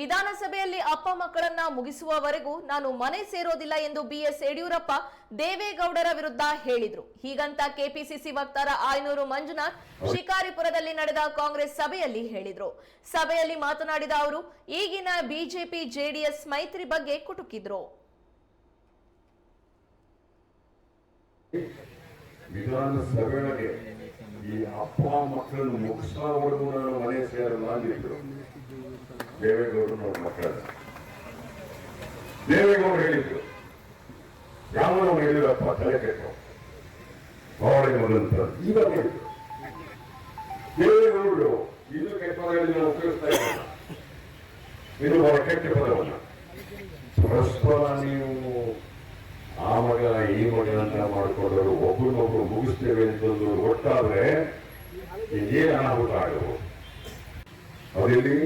ವಿಧಾನಸಭೆಯಲ್ಲಿ ಅಪ್ಪ ಮಕ್ಕಳನ್ನ ಮುಗಿಸುವವರೆಗೂ ನಾನು ಮನೆ ಸೇರೋದಿಲ್ಲ ಎಂದು ಬಿಎಸ್ ಯಡಿಯೂರಪ್ಪ ದೇವೇಗೌಡರ ವಿರುದ್ಧ ಹೇಳಿದ್ರು. ಹೀಗಂತ ಕೆಪಿಸಿಸಿ ವಕ್ತಾರ ಆಯನೂರು ಮಂಜುನಾಥ್ ಶಿಕಾರಿಪುರದಲ್ಲಿ ನಡೆದ ಕಾಂಗ್ರೆಸ್ ಸಭೆಯಲ್ಲಿ ಹೇಳಿದ್ರು. ಸಭೆಯಲ್ಲಿ ಮಾತನಾಡಿದ ಅವರು, ಈಗಿನ ಬಿಜೆಪಿ ಜೆಡಿಎಸ್ ಮೈತ್ರಿ ಬಗ್ಗೆ ಕುಟುಕಿದ್ರು. ಈ ಅಪ್ಪ ಮಕ್ಕಳನ್ನು ಮುಗಿಸೋವರೆಗೂ ನಾನು ಮನೆ ಸೇರಲ್ಲ ಅಂದಿದ್ರು. ದೇವೇಗೌಡರು ಅವ್ರ ಮಕ್ಕಳ ದೇವೇಗೌಡರು ಹೇಳಿದ್ರು. ಯಾವನೋ ಹೇಳಿದ್ರಪ್ಪ, ತಲೆ ಕೆಟ್ಟು. ಅವಳಿಗೆ ಮೊದಲಂತ ಈಗ ಹೇಳಿದ್ರು. ದೇವೇಗೌಡರು, ಇದು ಕೆಟ್ಟ ಪದಗಳಲ್ಲಿ ನಾವು ಉಪಯೋಗಿಸ್ತಾ ಇರೋಣ ಇದು ಅವರ ಕೆಟ್ಟ ಪದವನ್ನ ಪರಸ್ಪರ ನೀವು ಆ ಮಗ, ಈ ಮಗ ಅಂತ ಮಾಡಿಕೊಂಡವರು ಒಬ್ಬರನ್ನೊಬ್ರು ಮುಗಿಸ್ತೇವೆ ಅಂತಂದು ಒಟ್ಟಾದ್ರೆ ಏನು ಅನಾಹುತ ಆಗಬಹುದು ಅವರಲ್ಲಿ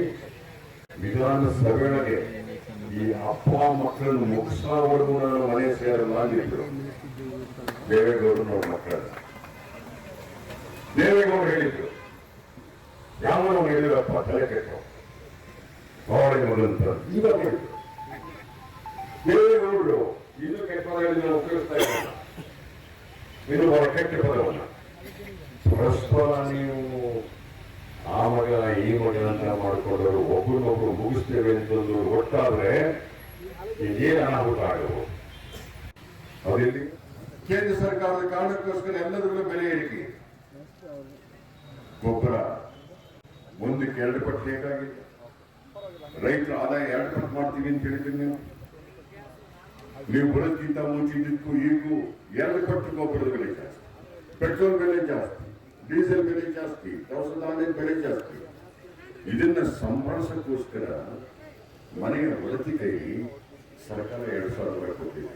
ವಿಧಾನಸಭೆಯೊಳಗೆ ಈ ಅಪ್ಪ ಮಕ್ಕಳನ್ನು ಮುಗಿಸೋವರೆಗೂ ನಾನು ಮನೆ ಸೇರಲ್ಲ ಅಂದಿದ್ರು ದೇವೇಗೌಡರು ನೋಡ ಮಕ್ಕಳ ದೇವೇಗೌಡರು ಹೇಳಿದ್ರು ಯಾವ ಹೇಳಿರಪ್ಪ ತಲೆ ಕೆಟ್ಟು ಅವಳಿಗೆ ಮಗಂತ ಹೇಳಿದ್ರು. ದೇವೇಗೌಡರು, ಇದು ಕೆಟ್ಟ ಪದಗಳಲ್ಲಿ ನಾವು ಉಪಯೋಗಿಸ್ತಾ ಇದ್ದಾರೆ ಇದು ಅವರ ಕೆಟ್ಟ ಪದವನ್ನ ಪರಸ್ಪರ ನೀವು ಮಗ, ಈ ಮಗ ಅಂತ ಮಾಡ್ಕೊಂಡವರು ಒಬ್ಬರನ್ನೊಬ್ರು ಮುಗಿಸ್ತೇವೆ ಅಂತಂದು ಒಟ್ಟಾದ್ರೆ ಏನ್ ಅನಾಹುತ ಆಗಬಹುದು ಕೇಂದ್ರ ಸರ್ಕಾರದ ಕಾರಣಕ್ಕೋಸ್ಕರ ಎಲ್ಲದರಲ್ಲೂ ಬೆಲೆ ಏರಿಕೆ. ಗೊಬ್ಬರ. ಒಂದಕ್ಕೆ ಎರಡು ಪಟ್ಟು ಬೇಕಾಗಿದೆ ರೈತರ ಆದಾಯ ಎರಡು ಪಟ್ಟು ಮಾಡ್ತೀವಿ ಅಂತ ಹೇಳಿದ್ದೀನಿ ನೀವು. ನೀವು ಬರೋದಕ್ಕಿಂತ ಮುಂಚಿದ್ದಕ್ಕೂ ಈಗೂ ಎರಡು ಪಟ್ಟು ಗೊಬ್ಬರದ ಬೆಲೆ ಜಾಸ್ತಿ. ಪೆಟ್ರೋಲ್ ಬೆಲೆ ಜಾಸ್ತಿ. ಡೀಸೆಲ್ ಬೆಲೆ ಜಾಸ್ತಿ ದವಸ ಧಾನ್ಯದ ಬೆಲೆ ಜಾಸ್ತಿ. ಇದನ್ನ ಸಂಭಾಳಿಸೋಕ್ಕೋಸ್ಕರ ಮನೆಯ ವಲತಿ ಕೈ ಸರ್ಕಾರ ಎರಡು ಸಾವಿರ ರೂಪಾಯಿ ಕೊಟ್ಟಿದೆ.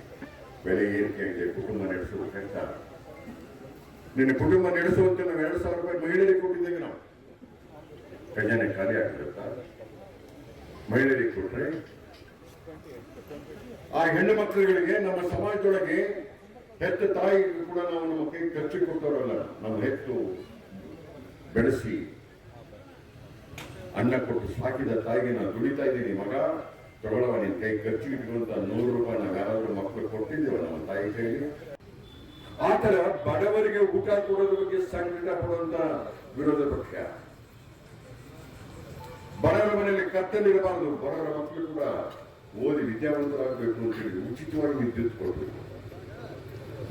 ಬೆಲೆ ಏರಿಕೆ ಆಗಿದೆ, ಕುಟುಂಬ ನಡೆಸುವ ಕಷ್ಟ ನಿನ್ನ ಕುಟುಂಬ ನಡೆಸುವಂತೆ ನಾವು ಎರಡು ಸಾವಿರ ರೂಪಾಯಿ ಮಹಿಳೆಯರಿಗೆ ಕೊಟ್ಟಿದ್ದೇವೆ ನಾವು. ಖಜಾನೆ ಖಾಲಿ ಆಗಿರುತ್ತಾ ಮಹಿಳೆಯರಿಗೆ ಕೊಟ್ರೆ ಆ ಹೆಣ್ಣು ಮಕ್ಕಳುಗಳಿಗೆ ನಮ್ಮ ಸಮಾಜದೊಳಗೆ ಹೆತ್ತ ತಾಯಿಗೂ ಕೂಡ ನಾವು ನಮ್ಮ ಕೈ ಖರ್ಚು ಕೊಟ್ಟವರಲ್ಲ ನಾವು ಹೆತ್ತು ಬೆಳೆಸಿ ಅನ್ನ ಕೊಟ್ಟು ಸಾಕಿದ ತಾಯಿಗೆ ನಾನು ದುಡಿತಾ ಇದ್ದೀನಿ. ಮಗ, ತಗೊಳ್ಳವ ನಿನ್ನ ಕೈ ಖರ್ಚು ಇಟ್ಕೊಂತ ನೂರು ರೂಪಾಯಿ ನಾವು ಯಾರಾದ್ರೂ ಮಕ್ಕಳು ಕೊಟ್ಟಿದ್ದೇವೆ, ನಮ್ಮ ತಾಯಿ ಕೈಗೆ ಆತರ ತರ ಬಡವರಿಗೆ ಊಟ ಕೊಡೋದ್ರ ಬಗ್ಗೆ ಸಂಕಟ ಪಡುವಂತ ವಿರೋಧ ಪಕ್ಷ. ಬಡವರ ಮನೆಯಲ್ಲಿ ಕತ್ತಲಿರಬಾರದು ಬಡವರ ಮಕ್ಕಳು ಕೂಡ ಓದಿ ವಿದ್ಯಾವಂತರಾಗಬೇಕು ಅಂತ ಹೇಳಿ ಉಚಿತವಾಗಿ ವಿದ್ಯುತ್ ಕೊಡಬೇಕು.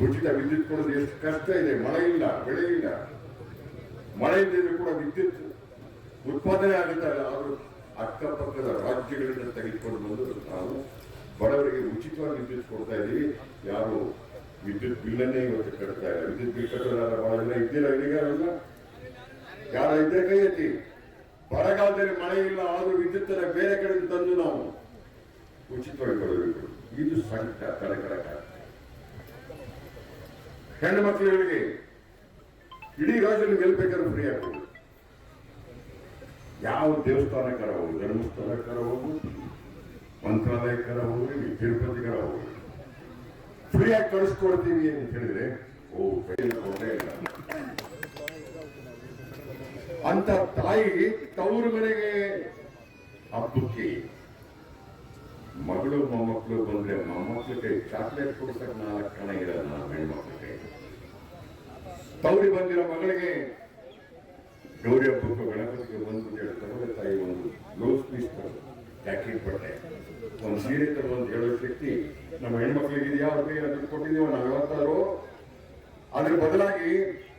ಉಚಿತ ವಿದ್ಯುತ್ ಕೊಡೋದು ಎಷ್ಟು ಕಷ್ಟ ಇದೆ. ಮಳೆ ಇಲ್ಲ ಬೆಳೆ ಇಲ್ಲ ಮಳೆ ಇಲ್ಲದೆ ಕೂಡ ವಿದ್ಯುತ್ ಉತ್ಪಾದನೆ ಆಗುತ್ತಾ ಅವರು ಅಕ್ಕಪಕ್ಕದ ರಾಜ್ಯಗಳಿಂದ ತೆಗೆದುಕೊಂಡು ಬಂದು ನಾವು ಬಡವರಿಗೆ ಉಚಿತವಾಗಿ ವಿದ್ಯುತ್ ಕೊಡ್ತಾ ಇದ್ದೀವಿ. ಯಾರು ವಿದ್ಯುತ್ ಬಿಲ್ಲನ್ನೇ ಇವತ್ತು ಕಟ್ತಾ ಇಲ್ಲ. ವಿದ್ಯುತ್ ಬಿಲ್ ಕಟ್ಟೋದಾರ ಬಹಳ ಜನ ಇದ್ದಿಲ್ಲ. ಇದೀಗಾರಲ್ಲ ಯಾರ ಇದ್ರೆ ಕೈ ಎತ್ತಿ. ಬರಗಾಲದಲ್ಲಿ ಮಳೆ ಇಲ್ಲ, ಆದರೂ ವಿದ್ಯುತ್ ಬೇರೆ ಕಡೆಯಿಂದ ತಂದು ನಾವು ಉಚಿತವಾಗಿ ಕೊಡಬೇಕು. ಇದು ಸಂಕಟ ಕಡಕಡಕ ಹೆಣ್ಣು ಮಕ್ಕಳುಗಳಿಗೆ ಇಡೀ ರಾಜ್ಯದಲ್ಲಿ ಗೆಲ್ಬೇಕಾದ್ರೆ ಫ್ರೀ ಆಗ್ತದೆ ಯಾವ ದೇವಸ್ಥಾನಕ್ಕರ ಹೋಗು ಧರ್ಮಸ್ಥಳಕ್ಕರ ಹೋಗು ಮಂತ್ರಾಲಯಕ್ಕರ ಹೋಗಿ ತಿರುಪತಿಗರ ಫ್ರೀ ಫ್ರೀಯಾಗಿ ಕಳಿಸ್ಕೊಡ್ತೀವಿ ಅಂತ ಹೇಳಿದ್ರೆ, ಓ ಕೈಯಲ್ಲಿ ಇಲ್ಲ. ಅಂತ ತಾಯಿ ತವರು ಮನೆಗೆ ಹಬ್ಬಕ್ಕೆ ಮಗಳು ಮೊಮ್ಮಕ್ಕಳು ಬಂದ್ರೆ ಮೊಮ್ಮಕ್ಕಳಿಗೆ ಚಾಕ್ಲೇಟ್ ಕೊಡ್ಸಕ್ ನಾಲ್ಕು ಕಣ ಇರಲ್ಲ ಹೆಣ್ಮಕ್ಳು. ತವರಿ ಬಂದಿರೋ ಮಗಳಿಗೆ ಗೌರಿ ಹಬ್ಬಕ್ಕೆ ಗಣಪತಿಗೆ ಬಂದು ಹೇಳ್ತಾರೆ ಹೇಳಿ ತಾಯಿ ಒಂದು ಬ್ಲೌಸ್ ಪೀಸ್ ತರೋದು ಜಾಕೆಟ್ ಬಟ್ಟೆ ಒಂದು ಸೀರೆ ತಗೊಂಡು ಹೇಳೋ ಶಕ್ತಿ ನಮ್ಮ ಹೆಣ್ಮಕ್ಳಿಗೆ ಇದೆಯಾ? ಅವ್ರಿಗೆ ಅದಕ್ಕೆ ಕೊಟ್ಟಿದ್ದೀವೋ ನಾವು ಯಾವತ್ತಾರೋ ಅದ್ರ ಬದಲಾಗಿ